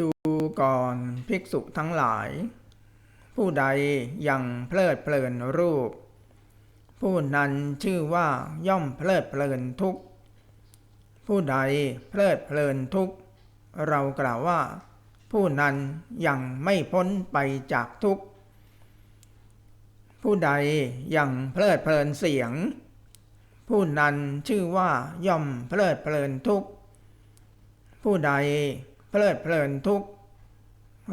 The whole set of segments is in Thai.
ดูก่อนภิกษุทั้งหลาย ผู้ใดยังเพลิดเพลินรูป ผู้นั้นชื่อว่าย่อมเพลิดเพลินทุกผู้ใดเพลิดเพลินทุกเรากล่าวว่า ผู้นั้นยังไม่พ้นไปจากทุกผู้ใดยังเพลิดเพลินเสียง ผู้นั้นชื่อว่าย่อมเพลิดเพลินทุกผู้ใด เพลิดเพลินทุกข์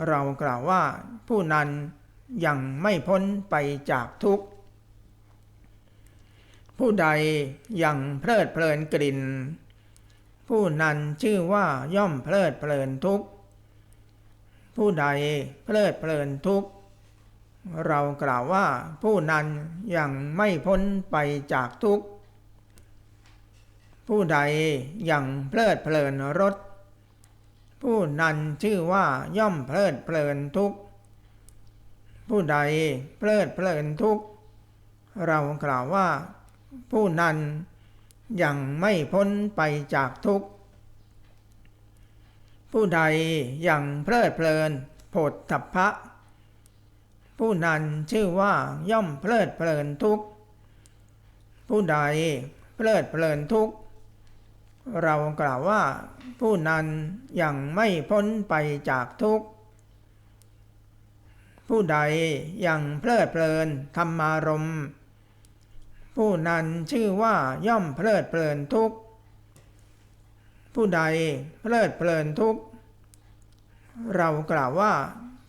เรากล่าวว่าผู้นั้นยังไม่พ้นไปจากทุกข์ ผู้ใดยังเพลิดเพลินกลิ่น ผู้นั้นชื่อว่าย่อมเพลิดเพลินทุกข์ ผู้ใดเพลิดเพลินทุกข์ เรากล่าวว่าผู้นั้นยังไม่พ้นไปจากทุกข์ ผู้ใดยังเพลิดเพลินรส ผู้นั้นชื่อว่าย่อมเพลิดเพลินทุกผู้ใดเพลิดเพลินทุกเรากล่าวว่า ผู้นั้นยังไม่พ้นไปจากทุกผู้ใดยังเพลิดเพลินโผฏฐัพพะ ผู้นั้นชื่อว่าย่อมเพลิดเพลินทุกผู้ใดเพลิดเพลินทุกข์ เรากล่าวว่าผู้นั้นยังไม่พ้นไปจากทุกข์ ผู้ใดยังเพลิดเพลินธรรมารมณ์ผู้นั้นชื่อว่าย่อมเพลิดเพลินทุกข์ ผู้ใดเพลิดเพลินทุกข์ เรากล่าวว่า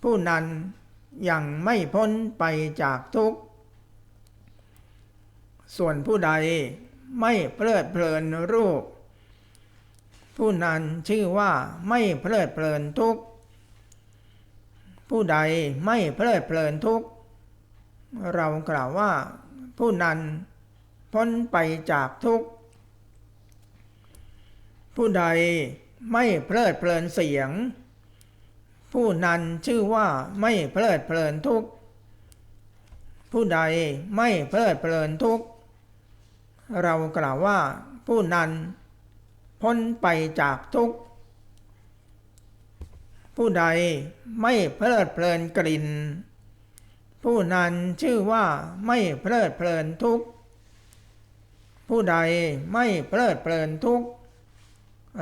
ผู้นั้นยังไม่พ้นไปจากทุกข์ ส่วนผู้ใดไม่เพลิดเพลินรูป ผู้นั้นชื่อว่าไม่เพลิดเพลินทุกผู้ใดไม่เพลิดเพลินทุกเรากล่าวว่า ผู้นั้นพ้นไปจากทุกผู้ใดไม่เพลิดเพลินเสียง ผู้นั้นชื่อว่าไม่เพลิดเพลินทุกผู้ใดไม่เพลิดเพลินทุกเรากล่าวว่าผู้นั้น พ้นไปจากทุกข์ ผู้ใดไม่เพลิดเพลินกลิ่น ผู้นั้นชื่อว่าไม่เพลิดเพลินทุกข์ ผู้ใดไม่เพลิดเพลินทุกข์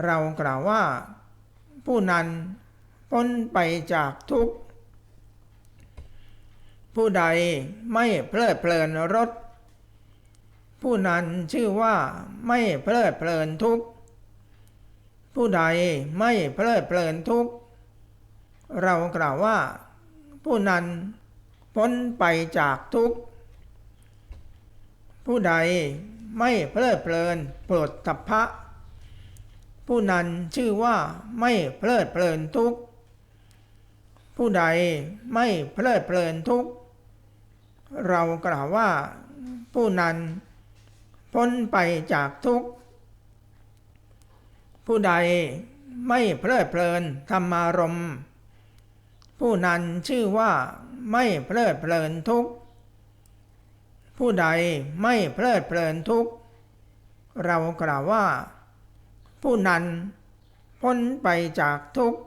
เรากล่าวว่า ผู้นั้นพ้นไปจากทุกข์ ผู้ใดไม่เพลิดเพลินรสผู้นั้นชื่อว่าไม่เพลิดเพลินทุกข์ ผู้ใดไม่เพลิดเพลินทุกข์ เรากล่าวว่า ผู้นั้นพ้นไปจากทุกข์ ผู้ใดไม่เพลิดเพลินโปรดทัพพะ ผู้นั้นชื่อว่าไม่เพลิดเพลินทุกข์ ผู้ใดไม่เพลิดเพลินทุกข์ เรากล่าวว่า ผู้นั้นพ้นไปจากทุกข์ ผู้ใดไม่เพลิดเพลินธรรมารมณ์ผู้นั้นชื่อว่าไม่เพลิดเพลินทุกผู้ใดไม่เพลิดเพลินทุกเรากล่าวว่า ผู้นั้นพ้นไปจากทุกข์